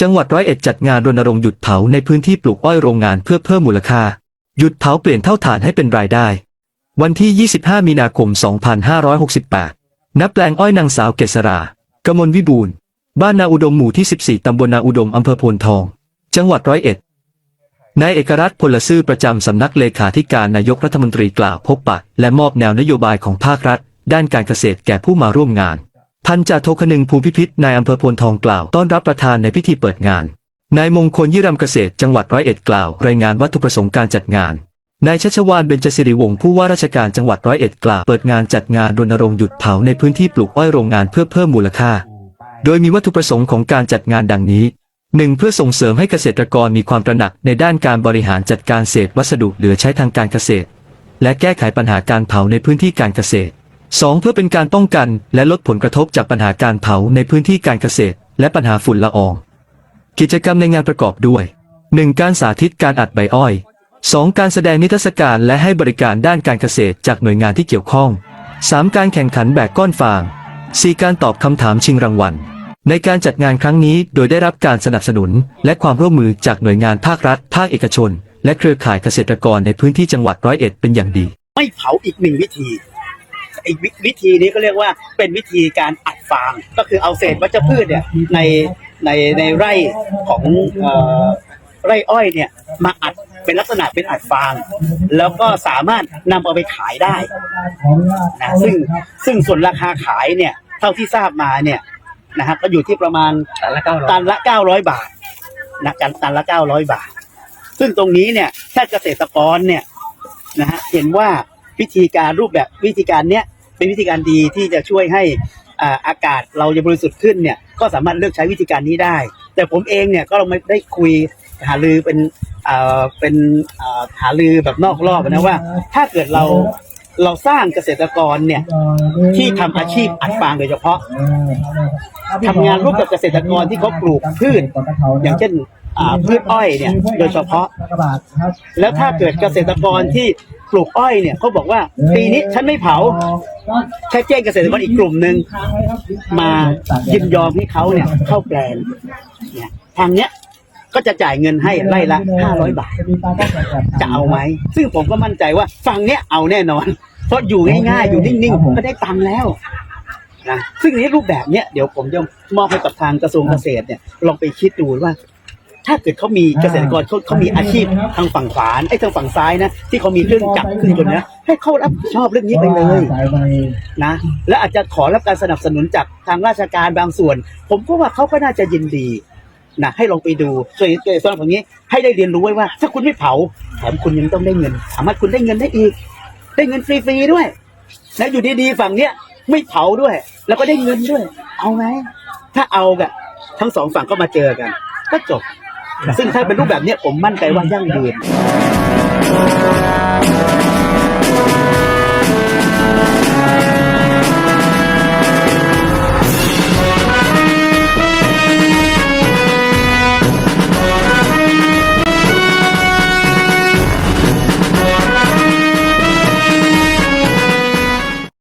จังหวัดร้อยเอ็ดจัดงานรณรงค์หยุดเผาในพื้นที่ปลูกอ้อยโรงงานเพื่อเพิ่มมูลค่า หยุดเผาเปลี่ยนเท่าฐานให้เป็นรายได้ วันที่ 25 มีนาคม 2568 ณ แปลงอ้อยนางสาวเกษรากมลวิบูลบ้านนาอุดมหมู่ที่ 14 ตำบลนาอุดมอำเภอโพนทอง จังหวัดร้อยเอ็ด นายเอกรัฐพลซื่อประจำสำนักเลขาธิการนายกรัฐมนตรีกล่าวพบปะ และมอบแนวนโยบายของภาครัฐ ด้านการเกษตรแก่ผู้มาร่วมงาน พันจ่าโทคนึงภูมิพิพิธนายอำเภอโพนทองกล่าวต้อนรับประธานในพิธีเปิดงาน นายมงคลยี่รำเกษตรจังหวัดร้อยเอ็ดกล่าว รายงานวัตถุประสงค์การจัดงาน นายชัชวานเบญจศิริวงศ์ผู้ว่าราชการจังหวัดร้อยเอ็ดกล่าวเปิดงานจัดงานรณรงค์หยุดเผาในพื้นที่ปลูกอ้อยโรงงานเพื่อเพิ่มมูลค่า โดยมีวัตถุประสงค์ของการจัดงานดังนี้ 1. เพื่อส่งเสริมให้เกษตรกรมีความตระหนักในด้านการบริหารจัดการเศษวัสดุเหลือใช้ทางการเกษตร และแก้ไขปัญหาการเผาในพื้นที่การเกษตร 2. เพื่อเป็นการป้องกันและลดผลกระทบจากปัญหาการเผาในพื้นที่การเกษตร และปัญหาฝุ่นละออง กิจกรรมในงานประกอบด้วย 1. การสาธิตการอัดใบอ้อย 2. การแสดงนิทรรศการและให้บริการด้านการเกษตรจากหน่วยงานที่เกี่ยวข้อง 3. การแข่งขันแบกก้อนฟาง 4. การตอบคำถามชิงรางวัล ในการจัดงานครั้งนี้โดยได้รับการสนับสนุน และความร่วมมือจากหน่วยงานภาครัฐ ภาคเอกชน และเครือข่ายเกษตรกรในพื้นที่จังหวัดร้อยเอ็ดเป็นอย่างดี ไม่เผาอีกหนึ่งวิธี อีกวิวิธีนี้ก็เรียกว่าเป็นวิธีการอัดฟาง ก็คือเอาเศษวัชพืชเนี่ยในในในไร่ของเอ่อไร่อ้อยเนี่ยมาอัดเป็นลักษณะเป็นอัดฟาง แล้วก็สามารถนำเอาไปขายได้นะซึ่งซึ่งส่วนราคาขายเนี่ยเท่าที่ทราบมาเนี่ยนะฮะก็อยู่ที่ประมาณตันละเก้าตันละเก้าร้อยบาทนะกันตันละเก้าร้อยบาท ซึ่งตรงนี้เนี่ยถ้าเกษตรกรเนี่ยนะฮะเห็นว่าวิธีการรูปแบบวิธีการเนี้ย เป็นวิธีการดีที่จะช่วยให้อากาศเราจะบริสุทธิ์ขึ้นเนี่ยก็สามารถเลือกใช้วิธีการนี้ได้ แต่ผมเองเนี่ยก็เราไม่ได้คุยหารือเป็นเป็นอ่าหารือแบบนอกรอบนะว่า ถ้าเกิดเราเราสร้างเกษตรกรเนี่ยที่ทำอาชีพอัดฟางโดยเฉพาะทำงานร่วมกับเกษตรกรที่เขาปลูกพืช อย่างเช่นพืชอ้อยเนี่ยโดยเฉพาะ แล้วถ้าเกิดเกษตรกรที่ ปลูกอ้อยเนี่ยเขาบอกว่าปีนี้ฉันไม่เผาแค่แจ้งเกษตรกรอีกกลุ่มหนึ่งมายินยอมให้เขาเนี่ยเข้าแปลงเนี่ยทางเนี้ยก็จะจ่ายเงินให้ไร่ละห้าร้อยบาท จะเอาไหม ซึ่งผมก็มั่นใจว่าฟังเนี้ยเอาแน่นอน เพราะอยู่ง่ายๆ อยู่นิ่งๆก็ได้ตังค์แล้วนะซึ่งนี้รูปแบบเนี้ยเดี๋ยวผมจะมอบให้กับทางกระทรวงเกษตรเนี่ยลองไปคิดดูว่า ถ้าเกิดเขามีเกษตรกรเขาเขามีอาชีพทางฝั่งขวาไอ้ทางฝั่งซ้ายนะที่เขามีเครื่องจักรเครื่องยนต์นะให้เขารับผิดชอบเรื่องนี้ไปเลยนะ และอาจจะขอรับการสนับสนุนจากทางราชการบางส่วน ผมก็ว่าเขาก็น่าจะยินดีนะให้ลองไปดูส่วนเกษตรกรฝั่งนี้ให้ได้เรียนรู้ไว้ว่า ถ้าคุณไม่เผาแถมคุณยังต้องได้เงิน สามารถคุณได้เงินได้อีก ได้เงินฟรีๆด้วยนะอยู่ดีๆฝั่งเนี้ยไม่เผาด้วย แล้วก็ได้เงินด้วย เอาไหมถ้าเอากันทั้งสองฝั่งก็มาเจอกัน ก็จบ ซึ่งถ้าเป็นรูปแบบนี้ผมมั่นใจว่ายั่งยืน